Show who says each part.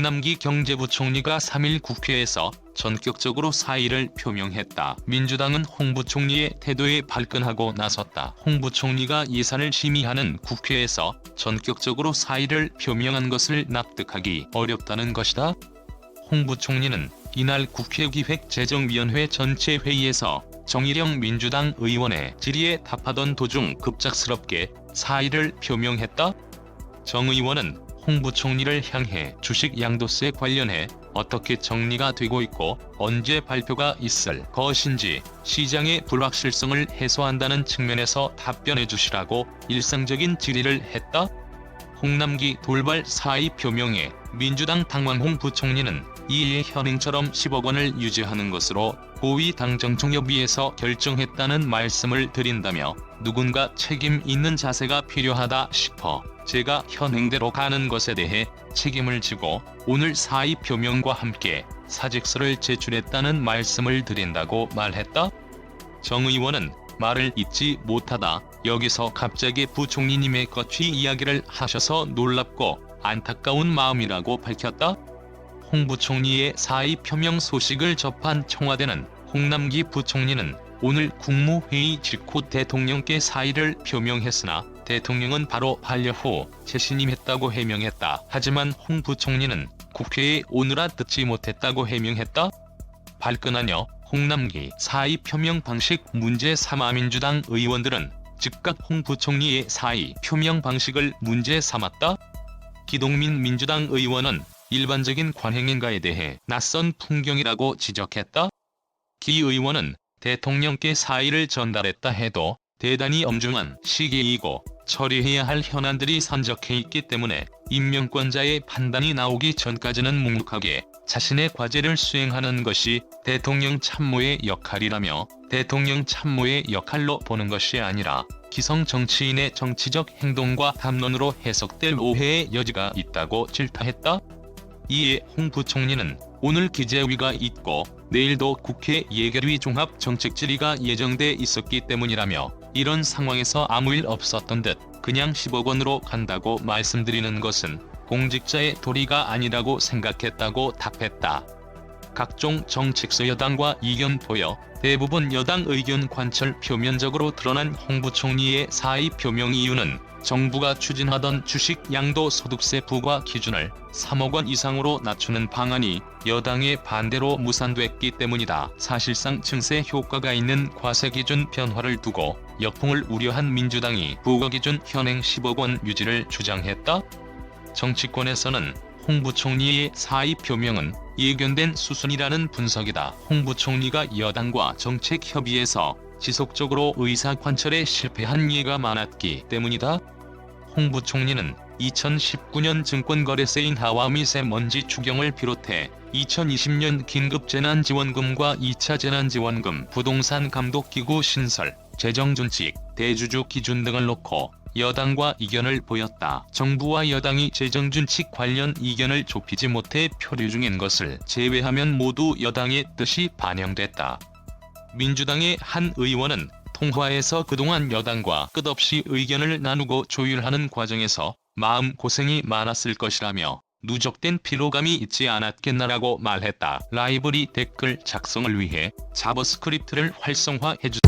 Speaker 1: 홍남기 경제부총리가 3일 국회에서 전격적으로 사의를 표명했다. 민주당은 홍 부총리의 태도에 발끈하고 나섰다. 홍 부총리가 예산을 심의하는 국회에서 전격적으로 사의를 표명한 것을 납득하기 어렵다는 것이다. 홍 부총리는 이날 국회 기획재정위원회 전체 회의에서 정일영 민주당 의원의 질의에 답하던 도중 급작스럽게 사의를 표명했다. 정 의원은 홍 부총리를 향해 주식 양도세 관련해 어떻게 정리가 되고 있고 언제 발표가 있을 것인지 시장의 불확실성을 해소한다는 측면에서 답변해 주시라고 일상적인 질의를 했다. 홍남기 돌발 사의 표명에 민주당 당wan홍 부총리는 이일 현행처럼 10억 원을 유지하는 것으로 고위 당정청협의에서 결정했다는 말씀을 드린다며 누군가 책임 있는 자세가 필요하다 싶어 제가 현행대로 가는 것에 대해 책임을 지고 오늘 사의 표명과 함께 사직서를 제출했다는 말씀을 드린다고 말했다. 정 의원은 말을 잇지 못하다 여기서 갑자기 부총리님의 거취 이야기를 하셔서 놀랍고 안타까운 마음이라고 밝혔다. 홍 부총리의 사의 표명 소식을 접한 청와대는 홍남기 부총리는 오늘 국무회의 직후 대통령께 사의를 표명했으나 대통령은 바로 반려 후 재신임했다고 해명했다. 하지만 홍 부총리는 국회에 오느라 듣지 못했다고 해명했다. 발끈하며 홍남기 사의 표명 방식 문제 삼아 민주당 의원들은 즉각 홍 부총리의 사의 표명 방식을 문제 삼았다. 기동민 민주당 의원은 일반적인 관행인가에 대해 낯선 풍경이라고 지적했다. 기 의원은 대통령께 사의를 전달했다 해도 대단히 엄중한 시기이고 처리해야 할 현안들이 산적해 있기 때문에 임명권자의 판단이 나오기 전까지는 묵묵하게 자신의 과제를 수행하는 것이 대통령 참모의 역할이라며 대통령 참모의 역할로 보는 것이 아니라 기성 정치인의 정치적 행동과 담론으로 해석될 오해의 여지가 있다고 질타했다. 이에 홍 부총리는 오늘 기재위가 있고 내일도 국회 예결위 종합 정책 질의가 예정돼 있었기 때문이라며 이런 상황에서 아무 일 없었던 듯 그냥 10억 원으로 간다고 말씀드리는 것은 공직자의 도리가 아니라고 생각했다고 답했다. 각종 정책서 여당과 이견 보여 대부분 여당 의견 관철 표면적으로 드러난 홍 부총리의 사의 표명 이유는 정부가 추진하던 주식 양도 소득세 부과 기준을 3억 원 이상으로 낮추는 방안이 여당의 반대로 무산됐기 때문이다. 사실상 증세 효과가 있는 과세 기준 변화를 두고 역풍을 우려한 민주당이 부과 기준 현행 10억 원 유지를 주장했다. 정치권에서는 홍 부총리의 사의 표명은 예견된 수순이라는 분석이다. 홍 부총리가 여당과 정책 협의에서 지속적으로 의사 관철에 실패한 예가 많았기 때문이다. 홍 부총리는 2019년 증권거래세인 하와미세먼지 추경을 비롯해 2020년 긴급재난지원금과 2차 재난지원금, 부동산 감독기구 신설, 재정준칙, 대주주 기준 등을 놓고 여당과 이견을 보였다. 정부와 여당이 재정준칙 관련 이견을 좁히지 못해 표류 중인 것을 제외하면 모두 여당의 뜻이 반영됐다. 민주당의 한 의원은 통화에서 그동안 여당과 끝없이 의견을 나누고 조율하는 과정에서 마음 고생이 많았을 것이라며 누적된 피로감이 있지 않았겠나라고 말했다. 라이브리 댓글 작성을 위해 자버스크립트를 활성화해주